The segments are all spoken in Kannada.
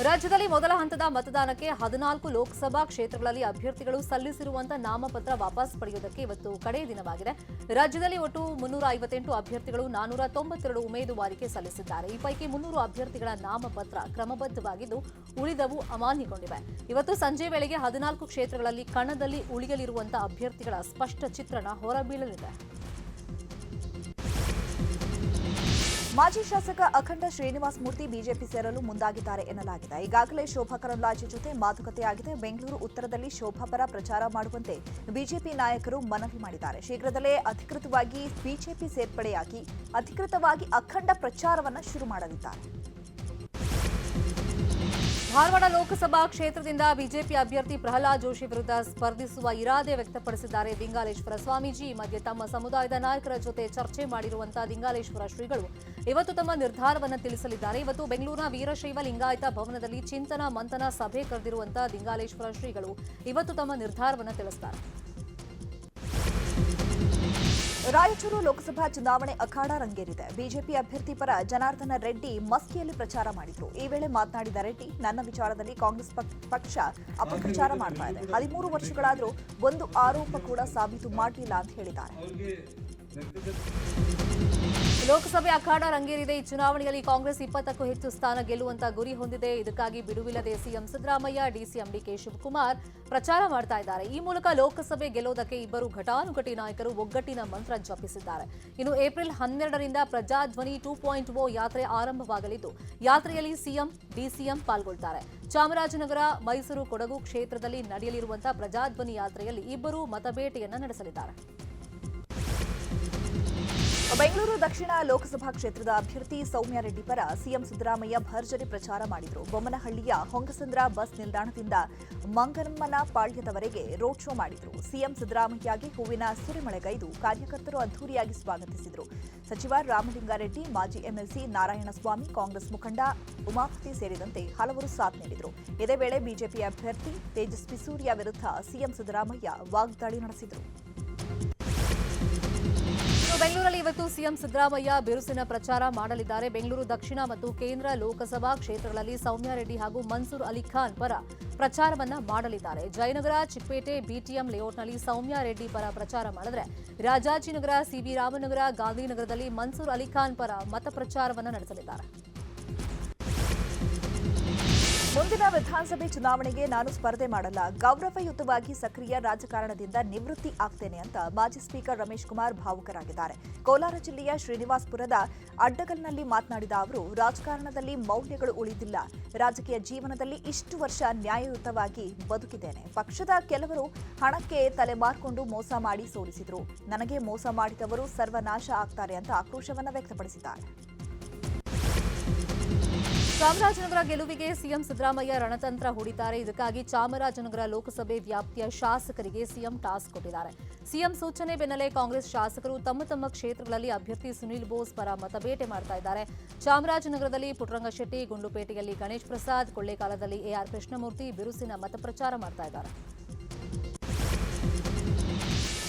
ರಾಜ್ಯದಲ್ಲಿ ಮೊದಲ ಹಂತದ ಮತದಾನಕ್ಕೆ ಹದಿನಾಲ್ಕು ಲೋಕಸಭಾ ಕ್ಷೇತ್ರಗಳಲ್ಲಿ ಅಭ್ಯರ್ಥಿಗಳು ಸಲ್ಲಿಸಿರುವಂತಹ ನಾಮಪತ್ರ ವಾಪಸ್ ಪಡೆಯುವುದಕ್ಕೆ ಇವತ್ತು ಕಡೆಯ ದಿನವಾಗಿದೆ. ರಾಜ್ಯದಲ್ಲಿ ಒಟ್ಟು ಮುನ್ನೂರ ಐವತ್ತೆಂಟು ಅಭ್ಯರ್ಥಿಗಳು ನಾನೂರ ತೊಂಬತ್ತೆರಡು ಉಮೇದುವಾರಿಕೆ ಸಲ್ಲಿಸಿದ್ದಾರೆ. ಈ ಪೈಕಿ ಮುನ್ನೂರು ಅಭ್ಯರ್ಥಿಗಳ ನಾಮಪತ್ರ ಕ್ರಮಬದ್ಧವಾಗಿದ್ದು ಉಳಿದವು ಅಮಾನ್ಯಗೊಂಡಿವೆ. ಇವತ್ತು ಸಂಜೆ ವೇಳೆಗೆ ಹದಿನಾಲ್ಕು ಕ್ಷೇತ್ರಗಳಲ್ಲಿ ಕಣದಲ್ಲಿ ಉಳಿಯಲಿರುವಂತಹ ಅಭ್ಯರ್ಥಿಗಳ ಸ್ಪಷ್ಟ ಚಿತ್ರಣ ಹೊರಬೀಳಲಿದೆ. ಮಾಜಿ ಶಾಸಕ ಅಖಂಡ ಶ್ರೀನಿವಾಸ್ ಮೂರ್ತಿ ಬಿಜೆಪಿ ಸೇರಲು ಮುಂದಾಗಿದ್ದಾರೆ ಎನ್ನಲಾಗಿದೆ. ಈಗಾಗಲೇ ಶೋಭಾ ಕರಂದ್ಲಾಜೆ ಜೊತೆ ಮಾತುಕತೆಯಾಗಿದೆ. ಬೆಂಗಳೂರು ಉತ್ತರದಲ್ಲಿ ಶೋಭಾ ಪರ ಪ್ರಚಾರ ಮಾಡುವಂತೆ ಬಿಜೆಪಿ ನಾಯಕರು ಮನವಿ ಮಾಡಿದ್ದಾರೆ. ಶೀಘ್ರದಲ್ಲೇ ಅಧಿಕೃತವಾಗಿ ಬಿಜೆಪಿ ಸೇರ್ಪಡೆಯಾಗಿ ಅಧಿಕೃತವಾಗಿ ಅಖಂಡ ಪ್ರಚಾರವನ್ನು ಶುರು ಮಾಡಲಿದ್ದಾರೆ. ಧಾರವಾಡ ಲೋಕಸಭಾ ಕ್ಷೇತ್ರದಿಂದ ಬಿಜೆಪಿ ಅಭ್ಯರ್ಥಿ ಪ್ರಹ್ಲಾದ್ ಜೋಶಿ ವಿರುದ್ಧ ಸ್ಪರ್ಧಿಸುವ ಇರಾದೆ ವ್ಯಕ್ತಪಡಿಸಿದ್ದಾರೆ. ದಿಂಗಾಲೇಶ್ವರ ಸ್ವಾಮೀಜಿ ಈ ಮಧ್ಯೆ ತಮ್ಮ ಸಮುದಾಯದ ನಾಯಕರ ಜೊತೆ ಚರ್ಚೆ ಮಾಡಿರುವಂತಹ ದಿಂಗಾಲೇಶ್ವರ ಶ್ರೀಗಳು ಇವತ್ತು ತಮ್ಮ ನಿರ್ಧಾರವನ್ನು ತಿಳಿಸಲಿದ್ದಾರೆ. ಇವತ್ತು ಬೆಂಗಳೂರಿನ ವೀರಶೈವ ಲಿಂಗಾಯತ ಭವನದಲ್ಲಿ ಚಿಂತನ ಮಂಥನ ಸಭೆ ಕರೆದಿರುವಂತಹ ದಿಂಗಾಲೇಶ್ವರ ಶ್ರೀಗಳು ಇವತ್ತು ತಮ್ಮ ನಿರ್ಧಾರವನ್ನು ತಿಳಿಸ್ತಾರೆ. ರಾಯಚೂರು ಲೋಕಸಭಾ ಚುನಾವಣೆ ಅಖಾಡ ರಂಗೇರಿದೆ. ಬಿಜೆಪಿ ಅಭ್ಯರ್ಥಿ ಪರ ಜನಾರ್ದನ ರೆಡ್ಡಿ ಮಸ್ಕಿಯಲ್ಲಿ ಪ್ರಚಾರ ಮಾಡಿದ್ರು. ಈ ವೇಳೆ ಮಾತನಾಡಿದ ರೆಡ್ಡಿ, ನನ್ನ ವಿಚಾರದಲ್ಲಿ ಕಾಂಗ್ರೆಸ್ ಪಕ್- ಪಕ್ಷ ಅಪಪ್ರಚಾರ ಮಾಡ್ತಾ ಇದೆ. ಹದಿಮೂರು ವರ್ಷಗಳಾದರೂ ಒಂದು ಆರೋಪ ಕೂಡ ಸಾಬೀತು ಮಾಡಲಿಲ್ಲ ಅಂತ ಹೇಳಿದ್ದಾರೆ. ಲೋಕಸಭೆ ಅಖಾಡ ರಂಗೇರಿದೆ. ಈ ಚುನಾವಣೆಯಲ್ಲಿ ಕಾಂಗ್ರೆಸ್ ಇಪ್ಪತ್ತಕ್ಕೂ ಹೆಚ್ಚು ಸ್ಥಾನ ಗೆಲ್ಲುವಂತ ಗುರಿ ಹೊಂದಿದೆ. ಇದಕ್ಕಾಗಿ ಬಿಡುವಿಲ್ಲದೆ CM Siddaramaiah, DCM DK Shivakumar ಪ್ರಚಾರ ಮಾಡ್ತಾ ಇದ್ದಾರೆ. ಈ ಮೂಲಕ ಲೋಕಸಭೆ ಗೆಲ್ಲೋದಕ್ಕೆ ಇಬ್ಬರು ಘಟಾನುಘಟಿ ನಾಯಕರು ಒಗ್ಗಟ್ಟಿನ ಮಂತ್ರ ಜಪಿಸಿದ್ದಾರೆ. ಇನ್ನು ಏಪ್ರಿಲ್ ಹನ್ನೆರಡರಿಂದ ಪ್ರಜಾಧ್ವನಿ ಟೂ ಪಾಯಿಂಟ್ ಓ ಯಾತ್ರೆ ಆರಂಭವಾಗಲಿದ್ದು, ಯಾತ್ರೆಯಲ್ಲಿ ಸಿಎಂ, ಡಿಸಿಎಂ ಪಾಲ್ಗೊಳ್ತಾರೆ. ಚಾಮರಾಜನಗರ, ಮೈಸೂರು ಕೊಡಗು ಕ್ಷೇತ್ರದಲ್ಲಿ ನಡೆಯಲಿರುವಂತಹ ಪ್ರಜಾಧ್ವನಿ ಯಾತ್ರೆಯಲ್ಲಿ ಇಬ್ಬರು ಮತಬೇಟೆಯನ್ನು ನಡೆಸಲಿದ್ದಾರೆ. ಬೆಂಗಳೂರು ದಕ್ಷಿಣ ಲೋಕಸಭಾ ಕ್ಷೇತ್ರದ ಅಭ್ಯರ್ಥಿ ಸೌಮ್ಯ ರೆಡ್ಡಿ ಪರ ಸಿಎಂ ಸಿದ್ದರಾಮಯ್ಯ ಭರ್ಜರಿ ಪ್ರಚಾರ ಮಾಡಿದರು. ಬೊಮ್ಮನಹಳ್ಳಿಯ ಹೊಂಗಸಂದ್ರ ಬಸ್ ನಿಲ್ದಾಣದಿಂದ ಮಂಗನಮ್ಮನ ಪಾಳ್ಯದವರೆಗೆ ರೋಡ್ ಶೋ ಮಾಡಿದರು. ಸಿಎಂ ಸಿದ್ದರಾಮಯ್ಯಗೆ ಹೂವಿನ ಸುರಿಮಳೆಗೈದು ಕಾರ್ಯಕರ್ತರು ಅದ್ದೂರಿಯಾಗಿ ಸ್ವಾಗತಿಸಿದರು. ಸಚಿವ ರಾಮಲಿಂಗಾರೆಡ್ಡಿ, ಮಾಜಿ ಎಂಎಲ್ಸಿ ನಾರಾಯಣಸ್ವಾಮಿ, ಕಾಂಗ್ರೆಸ್ ಮುಖಂಡ ಉಮಾಪತಿ ಸೇರಿದಂತೆ ಹಲವರು ಸಾಥ್ ನೀಡಿದರು. ಇದೇ ವೇಳೆ ಬಿಜೆಪಿ ಅಭ್ಯರ್ಥಿ ತೇಜಸ್ವಿ ಸೂರ್ಯ ವಿರುದ್ಧ ಸಿಎಂ ಸಿದ್ದರಾಮಯ್ಯ ವಾಗ್ದಾಳಿ ನಡೆಸಿದರು. ಬೆಂಗಳೂರಲ್ಲಿ ಇವತ್ತು ಸಿಎಂ ಸಿದ್ದರಾಮಯ್ಯ ಬಿರುಸಿನ ಪ್ರಚಾರ ಮಾಡಲಿದ್ದಾರೆ. ಬೆಂಗಳೂರು ದಕ್ಷಿಣ ಮತ್ತು ಕೇಂದ್ರ ಲೋಕಸಭಾ ಕ್ಷೇತ್ರಗಳಲ್ಲಿ ಸೌಮ್ಯಾರೆಡ್ಡಿ ಹಾಗೂ ಮನ್ಸೂರ್ ಅಲಿ ಖಾನ್ ಪರ ಪ್ರಚಾರವನ್ನ ಮಾಡಲಿದ್ದಾರೆ. ಜಯನಗರ, ಚಿಕ್ಕಪೇಟೆ, ಬಿಟಿಎಂ ಲೇಔಟ್ನಲ್ಲಿ ಸೌಮ್ಯಾರೆಡ್ಡಿ ಪರ ಪ್ರಚಾರ ಮಾಡಿದರೆ ರಾಜಾಜಿನಗರ ಸಿಬಿ ರಾಮನಗರ, ಗಾಂಧಿನಗರದಲ್ಲಿ ಮನ್ಸೂರ್ ಅಲಿ ಖಾನ್ ಪರ ಮತ ಪ್ರಚಾರವನ್ನು ನಡೆಸಲಿದ್ದಾರೆ. ಮುಂದಿನ ವಿಧಾನಸಭೆ ಚುನಾವಣೆಗೆ ನಾನು ಸ್ಪರ್ಧೆ ಮಾಡಲ್ಲ. ಗೌರವಯುತವಾಗಿ ಸಕ್ರಿಯ ರಾಜಕಾರಣದಿಂದ ನಿವೃತ್ತಿ ಆಗ್ತೇನೆ ಅಂತ ಮಾಜಿ ಸ್ಪೀಕರ್ ರಮೇಶ್ ಕುಮಾರ್ ಭಾವುಕರಾಗಿದ್ದಾರೆ. ಕೋಲಾರ ಜಿಲ್ಲೆಯ ಶ್ರೀನಿವಾಸ್ಪುರದ ಅಡ್ಡಗಲ್ನಲ್ಲಿ ಮಾತನಾಡಿದ ಅವರು, ರಾಜಕಾರಣದಲ್ಲಿ ಮೌಲ್ಯಗಳು ಉಳಿದಿಲ್ಲ. ರಾಜಕೀಯ ಜೀವನದಲ್ಲಿ ಇಷ್ಟು ವರ್ಷ ನ್ಯಾಯಯುತವಾಗಿ ಬದುಕಿದ್ದೇನೆ. ಪಕ್ಷದ ಕೆಲವರು ಹಣಕ್ಕೆ ತಲೆ ಮಾರ್ಕೊಂಡು ಮೋಸ ಮಾಡಿ ಸೋಲಿಸಿದರು. ನನಗೆ ಮೋಸ ಮಾಡಿದವರು ಸರ್ವನಾಶ ಆಗ್ತಾರೆ ಅಂತ ಆಕ್ರೋಶವನ್ನ ವ್ಯಕ್ತಪಡಿಸಿದ್ದಾರೆ. ಚಾಮರಾಜನಗರ ಗೆಲುವಿಗೆ ಸಿಎಂ ಸಿದ್ದರಾಮಯ್ಯ ರಣತಂತ್ರ ಹೂಡಿದ್ದಾರೆ. ಇದಕ್ಕಾಗಿ ಚಾಮರಾಜನಗರ ಲೋಕಸಭೆ ವ್ಯಾಪ್ತಿಯ ಶಾಸಕರಿಗೆ ಸಿಎಂ ಟಾಸ್ಕ್ ಕೊಟ್ಟಿದ್ದಾರೆ. ಸಿಎಂ ಸೂಚನೆ ಬೆನ್ನಲ್ಲೇ ಕಾಂಗ್ರೆಸ್ ಶಾಸಕರು ತಮ್ಮ ತಮ್ಮ ಕ್ಷೇತ್ರಗಳಲ್ಲಿ ಅಭ್ಯರ್ಥಿ ಸುನಿಲ್ ಬೋಸ್ ಪರ ಮತಬೇಟೆ ಮಾಡ್ತಾ ಇದ್ದಾರೆ. ಚಾಮರಾಜನಗರದಲ್ಲಿ ಪುಟ್ಟರಂಗಶೆಟ್ಟಿ ಗುಂಡ್ಲುಪೇಟೆಯಲ್ಲಿ ಗಣೇಶ್ ಪ್ರಸಾದ್, ಕೊಳ್ಳೇಗಾಲದಲ್ಲಿ ಎಆರ್ ಕೃಷ್ಣಮೂರ್ತಿ ಬಿರುಸಿನ ಮತ ಪ್ರಚಾರ ಮಾಡ್ತಾ ಇದ್ದಾರೆ.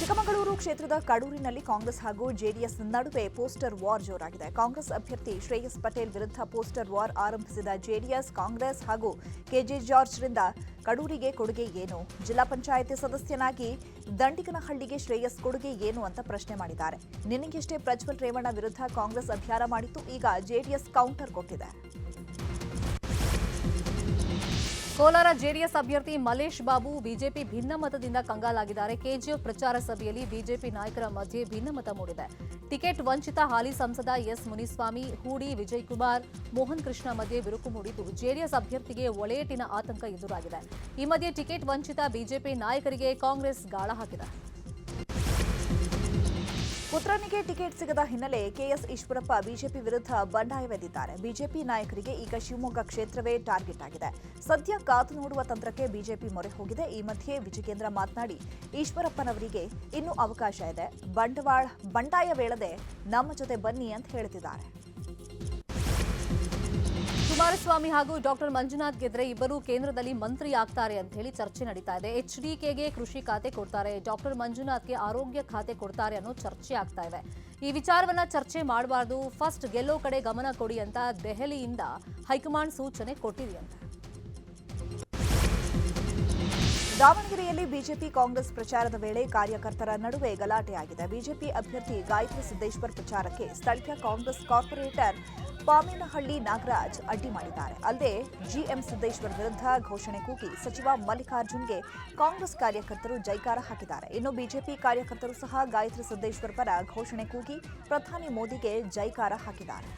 ಚಿಕ್ಕಮಗಳೂರು ಕ್ಷೇತ್ರದ ಕಡೂರಿನಲ್ಲಿ ಕಾಂಗ್ರೆಸ್ ಹಾಗೂ ಜೆಡಿಎಸ್ ನಡುವೆ ಪೋಸ್ಟರ್ ವಾರ್ ಜೋರಾಗಿದೆ. ಕಾಂಗ್ರೆಸ್ ಅಭ್ಯರ್ಥಿ ಶ್ರೇಯಸ್ ಪಟೇಲ್ ವಿರುದ್ಧ ಪೋಸ್ಟರ್ ವಾರ್ ಆರಂಭಿಸಿದ ಜೆಡಿಎಸ್, ಕಾಂಗ್ರೆಸ್ ಹಾಗೂ ಕೆಜೆ ಜಾರ್ಜ್ರಿಂದ ಕಡೂರಿಗೆ ಕೊಡುಗೆ ಏನು? ಜಿಲ್ಲಾ ಪಂಚಾಯಿತಿ ಸದಸ್ಯನಾಗಿ ದಂಡಿಗನಹಳ್ಳಿಗೆ ಶ್ರೇಯಸ್ ಕೊಡುಗೆ ಏನು ಅಂತ ಪ್ರಶ್ನೆ ಮಾಡಿದ್ದಾರೆ. ನಿನಗೆಷ್ಟೇ ಪ್ರಜ್ವಲ್ ರೇವಣ್ಣ ವಿರುದ್ಧ ಕಾಂಗ್ರೆಸ್ ಅಭಿಯಾನ ಮಾಡಿತ್ತು. ಈಗ ಜೆಡಿಎಸ್ ಕೌಂಟರ್ ಕೊಟ್ಟಿದೆ. ಕೋಲಾರ ಜೆಡಿಎಸ್ ಅಭ್ಯರ್ಥಿ ಮಲೇಶ್ ಬಾಬು ಬಿಜೆಪಿ ಭಿನ್ನಮತದಿಂದ ಕಂಗಾಲಾಗಿದ್ದಾರೆ. ಕೆಜಿಎಫ್ ಪ್ರಚಾರ ಸಭೆಯಲ್ಲಿ ಬಿಜೆಪಿ ನಾಯಕರ ಮಧ್ಯೆ ಭಿನ್ನಮತ ಮೂಡಿದೆ. ಟಿಕೆಟ್ ವಂಚಿತ ಹಾಲಿ ಸಂಸದ ಎಸ್ ಮುನಿಸ್ವಾಮಿ, ಹೂಡಿ ವಿಜಯ್ ಕುಮಾರ್ ಮೋಹನ್ ಕೃಷ್ಣ ಮಧ್ಯೆ ಬಿರುಕು ಮೂಡಿದ್ದು ಜೆಡಿಎಸ್ ಅಭ್ಯರ್ಥಿಗೆ ಒಳೆಯಟಿನ ಆತಂಕ ಎದುರಾಗಿದೆ. ಈ ಮಧ್ಯೆ ಟಿಕೆಟ್ ವಂಚಿತ ಬಿಜೆಪಿ ನಾಯಕರಿಗೆ ಕಾಂಗ್ರೆಸ್ ಗಾಳ ಹಾಕಿದೆ. ಪುತ್ರನಿಗೆ ಟಿಕೆಟ್ ಸಿಗದ ಹಿನ್ನೆಲೆ ಕೆಎಸ್ ಈಶ್ವರಪ್ಪ ಬಿಜೆಪಿ ವಿರುದ್ಧ ಬಂಡಾಯವೆದ್ದಿದ್ದಾರೆ ಬಿಜೆಪಿ ನಾಯಕರಿಗೆ ಈಗ ಶಿವಮೊಗ್ಗ ಕ್ಷೇತ್ರವೇ ಟಾರ್ಗೆಟ್ ಆಗಿದೆ. ಸದ್ಯ ಕಾದು ನೋಡುವ ತಂತ್ರಕ್ಕೆ ಬಿಜೆಪಿ ಮೊರೆ ಹೋಗಿದೆ. ಈ ಮಧ್ಯೆ ವಿಜಯೇಂದ್ರ ಮಾತನಾಡಿ, ಈಶ್ವರಪ್ಪನವರಿಗೆ ಇನ್ನೂ ಅವಕಾಶ ಇದೆ. ಬಂಡವಾಳ ಬಂಡಾಯವೇಳದೆ ನಮ್ಮ ಜೊತೆ ಬನ್ನಿ ಅಂತ ಹೇಳ್ತಿದ್ದಾರೆ. ಕುಮಾರಸ್ವಾಮಿ ಹಾಗೂ ಡಾಕ್ಟರ್ ಮಂಜುನಾಥ್ ಗೆದ್ರೆ ಇಬ್ಬರು ಕೇಂದ್ರದಲ್ಲಿ ಮಂತ್ರಿ ಆಗ್ತಾರೆ ಅಂತ ಹೇಳಿ ಚರ್ಚೆ ನಡೀತಾ ಇದೆ. ಎಚ್ ಡಿಕೆಗೆ ಕೃಷಿ ಖಾತೆ ಕೊಡ್ತಾರೆ. ಡಾಕ್ಟರ್ ಮಂಜುನಾಥ್ಗೆ ಆರೋಗ್ಯ ಖಾತೆ ಕೊಡ್ತಾರೆ ಅನ್ನೋ ಚರ್ಚೆ ಆಗ್ತಾ ಇದೆ. ಈ ವಿಚಾರವನ್ನ ಚರ್ಚೆ ಮಾಡಬಾರ್ದು. ಫಸ್ಟ್ ಗೆಲ್ಲೋ ಕಡೆ ಗಮನ ಕೊಡಿ ಅಂತ ದೆಹಲಿಯಿಂದ ಹೈಕಮಾಂಡ್ ಸೂಚನೆ ಕೊಟ್ಟಿದೆಯಂತೆ. ದಾವಣಗೆರೆಯಲ್ಲಿ ಬಿಜೆಪಿ ಕಾಂಗ್ರೆಸ್ ಪ್ರಚಾರದ ವೇಳೆ ಕಾರ್ಯಕರ್ತರ ನಡುವೆ ಗಲಾಟೆಯಾಗಿದೆ. ಬಿಜೆಪಿ ಅಭ್ಯರ್ಥಿ ಗಾಯತ್ರಿ ಸಿದ್ದೇಶ್ವರ್ ಪ್ರಚಾರಕ್ಕೆ ಸ್ಥಳೀಯ ಕಾಂಗ್ರೆಸ್ ಕಾರ್ಪೊರೇಟರ್ ಪಾಮೇನಹಳ್ಳಿ ನಾಗರಾಜ್ ಅಡ್ಡಿ ಮಾಡಿದ್ದಾರೆ. ಅಲ್ಲದೆ ಜಿಎಂ ಸಿದ್ದೇಶ್ವರ್ ವಿರುದ್ಧ ಘೋಷಣೆ ಕೂಗಿ ಸಚಿವ ಮಲ್ಲಿಕಾರ್ಜುನ್ಗೆ ಕಾಂಗ್ರೆಸ್ ಕಾರ್ಯಕರ್ತರು ಜೈಕಾರ ಹಾಕಿದ್ದಾರೆ. ಇನ್ನು ಬಿಜೆಪಿ ಕಾರ್ಯಕರ್ತರು ಸಹ ಗಾಯತ್ರಿ ಸಿದ್ದೇಶ್ವರ್ ಪರ ಘೋಷಣೆ ಕೂಗಿ ಪ್ರಧಾನಿ ಮೋದಿಗೆ ಜೈಕಾರ ಹಾಕಿದ್ದಾರೆ.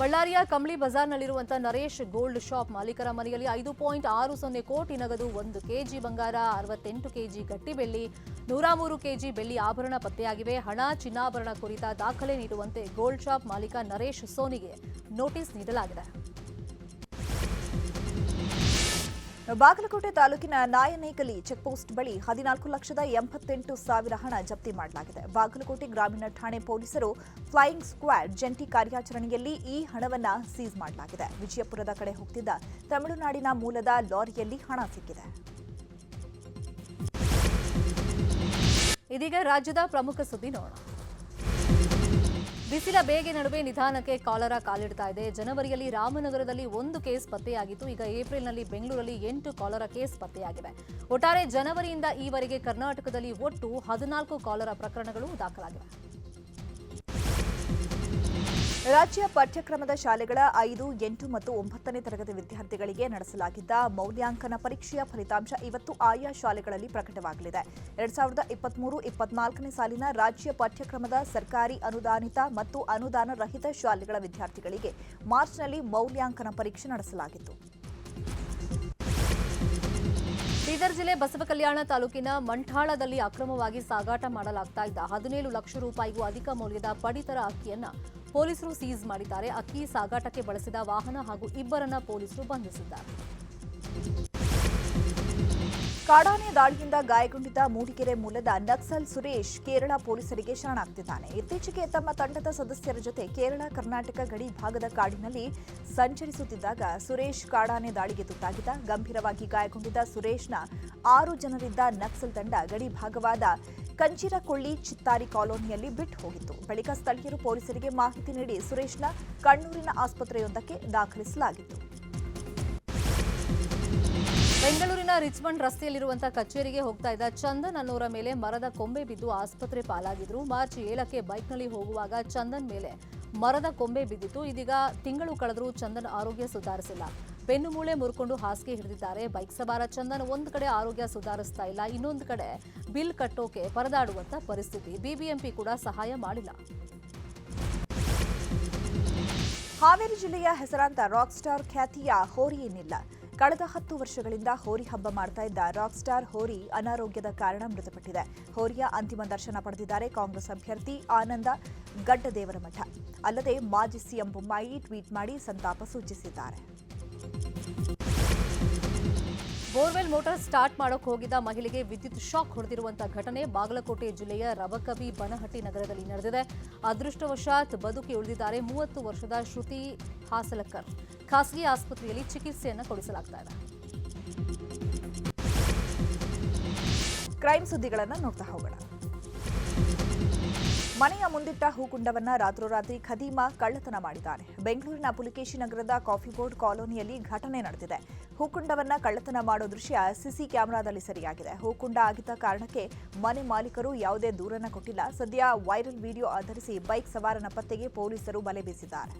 ಬಳ್ಳಾರಿಯ ಕಂಬಳಿ ಬಜಾರ್ನಲ್ಲಿರುವಂತಹ ನರೇಶ್ ಗೋಲ್ಡ್ ಶಾಪ್ ಮಾಲೀಕರ ಮನೆಯಲ್ಲಿ ಐದು ಪಾಯಿಂಟ್ ಆರು ಸೊನ್ನೆ ಕೋಟಿ ನಗದು ಒಂದು ಕೆಜಿ ಬಂಗಾರ, ಅರವತ್ತೆಂಟು ಕೆಜಿ ಗಟ್ಟಿ ಬೆಳ್ಳಿ, ನೂರ ಮೂರು ಕೆಜಿ ಬೆಳ್ಳಿ ಆಭರಣ ಪತ್ತೆಯಾಗಿವೆ. ಹಣ, ಚಿನ್ನಾಭರಣ ಕುರಿತ ದಾಖಲೆ ನೀಡುವಂತೆ ಗೋಲ್ಡ್ ಶಾಪ್ ಮಾಲೀಕ ನರೇಶ್ ಸೋನಿಗೆ ನೋಟಿಸ್ ನೀಡಲಾಗಿದೆ. ಬಾಗಲಕೋಟೆ ತಾಲೂಕಿನ ನಾಯನೇಕಲಿ ಚೆಕ್ಪೋಸ್ಟ್ ಬಳಿ ಹದಿನಾಲ್ಕು ಲಕ್ಷದ ಎಂಬತ್ತೆಂಟು ಸಾವಿರ ಹಣ ಜಪ್ತಿ ಮಾಡಲಾಗಿದೆ. ಬಾಗಲಕೋಟೆ ಗ್ರಾಮೀಣ ಠಾಣೆ ಪೊಲೀಸರು ಫ್ಲೈಯಿಂಗ್ ಸ್ಕ್ವಾಡ್ ಜಂಟಿ ಕಾರ್ಯಾಚರಣೆಯಲ್ಲಿ ಈ ಹಣವನ್ನು ಸೀಸ್ ಮಾಡಲಾಗಿದೆ. ವಿಜಯಪುರದ ಕಡೆ ಹೋಗ್ತಿದ್ದ ತಮಿಳುನಾಡಿನ ಮೂಲದ ಲಾರಿಯಲ್ಲಿ ಹಣ ಸಿಕ್ಕಿದೆ. ಇದೀಗ ರಾಜ್ಯದ ಪ್ರಮುಖ ಸುದ್ದಿ ನೋಡೋಣ. ಬಿಸಿಲ ಬೇಗೆ ನಡುವೆ ನಿಧಾನಕ್ಕೆ ಕಾಲರ ಕಾಲಿಡ್ತಾ ಇದೆ. ಜನವರಿಯಲ್ಲಿ ರಾಮನಗರದಲ್ಲಿ ಒಂದು ಕೇಸ್ ಪತ್ತೆಯಾಗಿತ್ತು. ಈಗ ಏಪ್ರಿಲ್ನಲ್ಲಿ ಬೆಂಗಳೂರಲ್ಲಿ ಎಂಟು ಕಾಲರ ಕೇಸ್ ಪತ್ತೆಯಾಗಿದೆ ಒಟ್ಟಾರೆ ಜನವರಿಯಿಂದ ಈವರೆಗೆ ಕರ್ನಾಟಕದಲ್ಲಿ ಒಟ್ಟು ಹದಿನಾಲ್ಕು ಕಾಲರ ಪ್ರಕರಣಗಳು ದಾಖಲಾಗಿವೆ. ರಾಜ್ಯ ಪಠ್ಯಕ್ರಮದ ಶಾಲೆಗಳ ಐದು, ಎಂಟು ಮತ್ತು ಒಂಬತ್ತನೇ ತರಗತಿ ವಿದ್ಯಾರ್ಥಿಗಳಿಗೆ ನಡೆಸಲಾಗಿದ್ದ ಮೌಲ್ಯಾಂಕನ ಪರೀಕ್ಷೆಯ ಫಲಿತಾಂಶ ಇವತ್ತು ಆಯಾ ಶಾಲೆಗಳಲ್ಲಿ ಪ್ರಕಟವಾಗಲಿದೆ. ಎರಡ್ ಸಾವಿರದ ಇಪ್ಪತ್ಮೂರು, ಇಪ್ಪತ್ನಾಲ್ಕನೇ ಸಾಲಿನ ರಾಜ್ಯ ಪಠ್ಯಕ್ರಮದ ಸರ್ಕಾರಿ ಅನುದಾನಿತ ಮತ್ತು ಅನುದಾನ ರಹಿತ ಶಾಲೆಗಳ ವಿದ್ಯಾರ್ಥಿಗಳಿಗೆ ಮಾರ್ಚ್ನಲ್ಲಿ ಮೌಲ್ಯಾಂಕನ ಪರೀಕ್ಷೆ ನಡೆಸಲಾಗಿತ್ತು. ಬೀದರ್ ಜಿಲ್ಲೆ ಬಸವಕಲ್ಯಾಣ ತಾಲೂಕಿನ ಮಂಠಾಳದಲ್ಲಿ ಅಕ್ರಮವಾಗಿ ಸಾಗಾಟ ಮಾಡಲಾಗ್ತಾ ಇದ್ದ ಹದಿನೇಳು ಲಕ್ಷ ರೂಪಾಯಿಗೂ ಅಧಿಕ ಮೌಲ್ಯದ ಪಡಿತರ ಅಕ್ಕಿಯನ್ನ ಪೊಲೀಸರು ಸೀಜ್ ಮಾಡಿದ್ದಾರೆ. ಅಕ್ಕಿ ಸಾಗಾಟಕ್ಕೆ ಬಳಸಿದ ವಾಹನ ಹಾಗೂ ಇಬ್ಬರನ್ನ ಪೊಲೀಸರು ಬಂಧಿಸಿದ್ದಾರೆ. ಕಾಡಾನೆ ದಾಳಿಯಿಂದ ಗಾಯಗೊಂಡಿದ್ದ ಮೂಡಿಗೆರೆ ಮೂಲದ ನಕ್ಸಲ್ ಸುರೇಶ್ ಕೇರಳ ಪೊಲೀಸರಿಗೆ ಶರಣಾಗ್ತಿದ್ದಾನೆ. ಇತ್ತೀಚೆಗೆ ತಮ್ಮ ತಂಡದ ಸದಸ್ಯರ ಜೊತೆ ಕೇರಳ ಕರ್ನಾಟಕ ಗಡಿ ಭಾಗದ ಕಾಡಿನಲ್ಲಿ ಸಂಚರಿಸುತ್ತಿದ್ದಾಗ ಸುರೇಶ್ ಕಾಡಾನೆ ದಾಳಿಗೆ ತುತ್ತಾಗಿದ್ದ. ಗಂಭೀರವಾಗಿ ಗಾಯಗೊಂಡಿದ್ದ ಸುರೇಶ್ನ ಆರು ಜನರಿದ್ದ ನಕ್ಸಲ್ ತಂಡ ಗಡಿ ಭಾಗವಾದ ಕಂಚಿರಕೊಳ್ಳಿ ಚಿತ್ತಾರಿ ಕಾಲೋನಿಯಲ್ಲಿ ಬಿಟ್ಟು ಹೋಗಿತ್ತು. ಬಳಿಕ ಸ್ಥಳೀಯರು ಪೊಲೀಸರಿಗೆ ಮಾಹಿತಿ ನೀಡಿ ಸುರೇಶ್ನ ಕಣ್ಣೂರಿನ ಆಸ್ಪತ್ರೆಯೊಂದಕ್ಕೆ ದಾಖಲಿಸಲಾಗಿತ್ತು. ಬೆಂಗಳೂರಿನ ರಿಚ್ಮಂಡ್ ರಸ್ತೆಯಲ್ಲಿರುವಂತಹ ಕಚೇರಿಗೆ ಹೋಗ್ತಾ ಇದ್ದ ಚಂದನ್ ಅನ್ನೋರ ಮೇಲೆ ಮರದ ಕೊಂಬೆ ಬಿದ್ದು ಆಸ್ಪತ್ರೆ ಪಾಲಾಗಿದ್ರು. ಮಾರ್ಚ್ ಏಳಕ್ಕೆ ಬೈಕ್ನಲ್ಲಿ ಹೋಗುವಾಗ ಚಂದನ್ ಮೇಲೆ ಮರದ ಕೊಂಬೆ ಬಿದ್ದಿತ್ತು. ಇದೀಗ ತಿಂಗಳು ಕಳೆದರೂ ಚಂದನ್ ಆರೋಗ್ಯ ಸುಧಾರಿಸಿಲ್ಲ. ಬೆನ್ನು ಮೂಳೆ ಮುರ್ಕೊಂಡು ಹಾಸಿಗೆ ಹಿಡಿದಿದ್ದಾರೆ. ಬೈಕ್ ಸವಾರ ಚಂದನ್ ಒಂದು ಕಡೆ ಆರೋಗ್ಯ ಸುಧಾರಿಸ್ತಾ ಇಲ್ಲ. ಇನ್ನೊಂದು ಕಡೆ ಬಿಲ್ ಕಟ್ಟೋಕೆ ಪರದಾಡುವಂತ ಪರಿಸ್ಥಿತಿ. ಬಿಬಿಎಂಪಿ ಕೂಡ ಸಹಾಯ ಮಾಡಿಲ್ಲ. ಹಾವೇರಿ ಜಿಲ್ಲೆಯ ಹೆಸರಾಂತ ರಾಕ್ ಸ್ಟಾರ್ ಖ್ಯಾತಿಯ ಹೋರಿ ಏನಿಲ್ಲ. ಕಳೆದ ಹತ್ತು ವರ್ಷಗಳಿಂದ ಹೋರಿ ಹಬ್ಬ ಮಾಡ್ತಾ ಇದ್ದ ರಾಕ್ ಸ್ಟಾರ್ ಹೋರಿ ಅನಾರೋಗ್ಯದ ಕಾರಣ ಮೃತಪಟ್ಟಿದೆ. ಹೋರಿಯ ಅಂತಿಮ ದರ್ಶನ ಪಡೆದಿದ್ದಾರೆ ಕಾಂಗ್ರೆಸ್ ಅಭ್ಯರ್ಥಿ ಆನಂದ ಗಡ್ಡದೇವರಮಠ. ಅಲ್ಲದೆ ಮಾಜಿ ಸಿಎಂ ಬೊಮ್ಮಾಯಿ ಟ್ವೀಟ್ ಮಾಡಿ ಸಂತಾಪ ಸೂಚಿಸಿದ್ದಾರೆ. ಬೋರ್ವೆಲ್ ಮೋಟರ್ ಸ್ಟಾರ್ಟ್ ಮಾಡೋಕೆ ಹೋಗಿದ್ದ ಮಹಿಳೆಗೆ ವಿದ್ಯುತ್ ಶಾಕ್ ಹೊಡೆದಿರುವಂತಹ ಘಟನೆ ಬಾಗಲಕೋಟೆ ಜಿಲ್ಲೆಯ ರಬಕವಿ ಬನಹಟ್ಟಿ ನಗರದಲ್ಲಿ ನಡೆದಿದೆ. ಅದೃಷ್ಟವಶಾತ್ ಬದುಕಿ ಉಳಿದಿದ್ದಾರೆ ಮೂವತ್ತು ವರ್ಷದ ಶ್ರುತಿ ಹಾಸಲಕರ್ ಖಾಸಗಿ ಆಸ್ಪತ್ರೆಯಲ್ಲಿ ಚಿಕಿತ್ಸೆಯನ್ನು ಕೊಡಿಸಲಾಗ್ತಾ ಇದೆ. ಕ್ರೈಮ್ ಸುದ್ದಿಗಳನ್ನು ನೋಡ್ತಾ ಹೋಗೋಣ. ಮನೆಯ ಮುಂದಿಟ್ಟ ಹೂಕುಂಡವನ್ನ ರಾತ್ರೋರಾತ್ರಿ ಖದೀಮ ಕಳ್ಳತನ ಮಾಡಿದ್ದಾನೆ. ಬೆಂಗಳೂರಿನ ಪುಲಿಕೇಶಿ ನಗರದ ಕಾಫಿ ಬೋರ್ಡ್ ಕಾಲೋನಿಯಲ್ಲಿ ಘಟನೆ ನಡೆದಿದೆ. ಹೂಕುಂಡವನ್ನ ಕಳ್ಳತನ ಮಾಡೋ ದೃಶ್ಯ ಸಿಸಿ ಕ್ಯಾಮೆರಾದಲ್ಲಿ ಸರಿಯಾಗಿದೆ. ಹೂಕುಂಡ ಆಗಿದ್ದ ಕಾರಣಕ್ಕೆ ಮನೆ ಮಾಲೀಕರು ಯಾವುದೇ ದೂರನ್ನ ಕೊಟ್ಟಿಲ್ಲ. ಸದ್ಯ ವೈರಲ್ ವಿಡಿಯೋ ಆಧರಿಸಿ ಬೈಕ್ ಸವಾರನ ಪತ್ತೆಗೆ ಪೊಲೀಸರು ಬಲೆ ಬೀಸಿದ್ದಾರೆ.